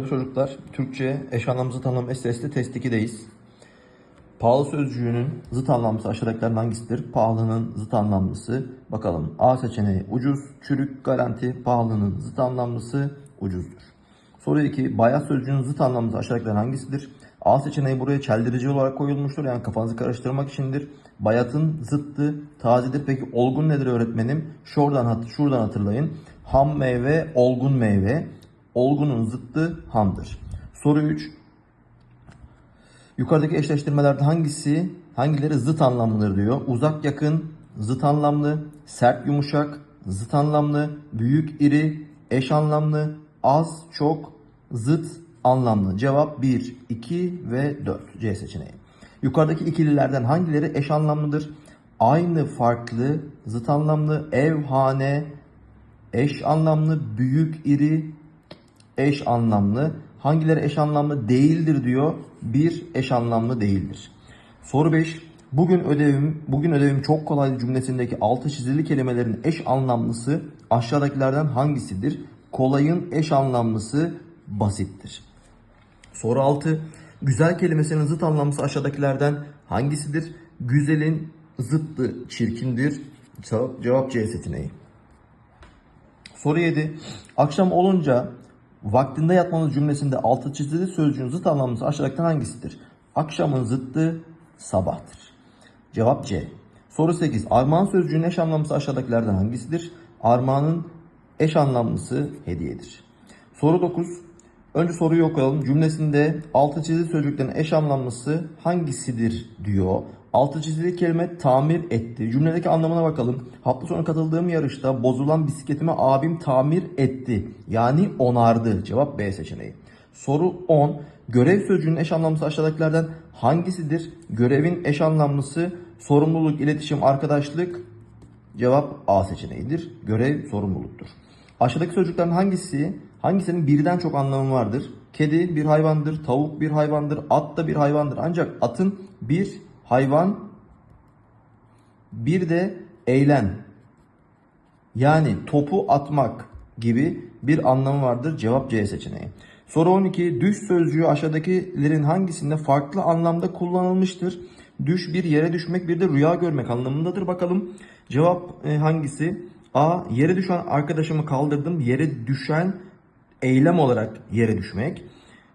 Merhaba çocuklar. Türkçe eş anlamlı tanım SS'de test 2'deyiz. Pahalı sözcüğünün zıt anlamlısı aşağıdakilerden hangisidir? Pahalının zıt anlamlısı. Bakalım. A seçeneği ucuz, çürük, garanti. Pahalının zıt anlamlısı ucuzdur. Soru 2. Bayat sözcüğünün zıt anlamlısı aşağıdakilerden hangisidir? A seçeneği buraya çeldirici olarak koyulmuştur. Yani kafanızı karıştırmak içindir. Bayatın zıttı tazedir. Peki olgun nedir öğretmenim? Şuradan, şuradan hatırlayın. Ham meyve, olgun meyve. Olgunun zıttı hamdır. Soru 3. Yukarıdaki eşleştirmelerde hangisi, hangileri zıt anlamlıdır diyor. Uzak yakın, zıt anlamlı, sert yumuşak, zıt anlamlı, büyük iri, eş anlamlı, az çok, zıt anlamlı. Cevap 1, 2 ve 4 C seçeneği. Yukarıdaki ikililerden hangileri eş anlamlıdır? Aynı farklı, zıt anlamlı, ev, hane, eş anlamlı, büyük iri, eş anlamlı. Hangileri eş anlamlı değildir diyor. Bir eş anlamlı değildir. Soru 5. Bugün ödevim, bugün ödevim çok kolay cümlesindeki altı çizili kelimelerin eş anlamlısı aşağıdakilerden hangisidir? Kolayın eş anlamlısı basittir. Soru 6. Güzel kelimesinin zıt anlamlısı aşağıdakilerden hangisidir? Güzelin zıttı çirkindir. Cevap, C seçeneği. Soru 7. Akşam olunca vaktinde yatmanız cümlesinde altı çizili sözcüğün zıt anlamlısı aşağıdakilerden hangisidir? Akşamın zıttı sabahtır. Cevap C. Soru 8. Armağan sözcüğünün eş anlamlısı aşağıdakilerden hangisidir? Armağanın eş anlamlısı hediyedir. Soru 9. Önce soruyu okuyalım. Cümlesinde altı çizili sözcüklerin eş anlamlısı hangisidir diyor. Altı çizili kelime tamir etti. Cümledeki anlamına bakalım. Hafta sonu katıldığım yarışta bozulan bisikletimi abim tamir etti. Yani onardı. Cevap B seçeneği. Soru 10. Görev sözcüğünün eş anlamlısı aşağıdakilerden hangisidir? Görevin eş anlamlısı sorumluluk, iletişim, arkadaşlık. Cevap A seçeneğidir. Görev sorumluluktur. Aşağıdaki sözcüklerin hangisi, hangisinin birden çok anlamı vardır? Kedi bir hayvandır, tavuk bir hayvandır, at da bir hayvandır. Ancak atın bir hayvan, bir de eylem. Yani topu atmak gibi bir anlamı vardır. Cevap C seçeneği. Soru 12. Düş sözcüğü aşağıdakilerin hangisinde farklı anlamda kullanılmıştır? Düş bir yere düşmek bir de rüya görmek anlamındadır. Bakalım cevap e, hangisi? A. Yere düşen arkadaşımı kaldırdım. Yere düşen eylem olarak yere düşmek.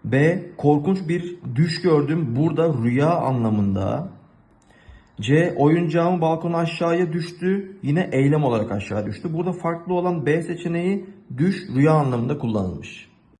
B. Korkunç bir düş gördüm. Burada rüya anlamında. C. Oyuncağım balkona aşağıya düştü. Yine eylem olarak aşağı düştü. Burada farklı olan B seçeneği düş rüya anlamında kullanılmış.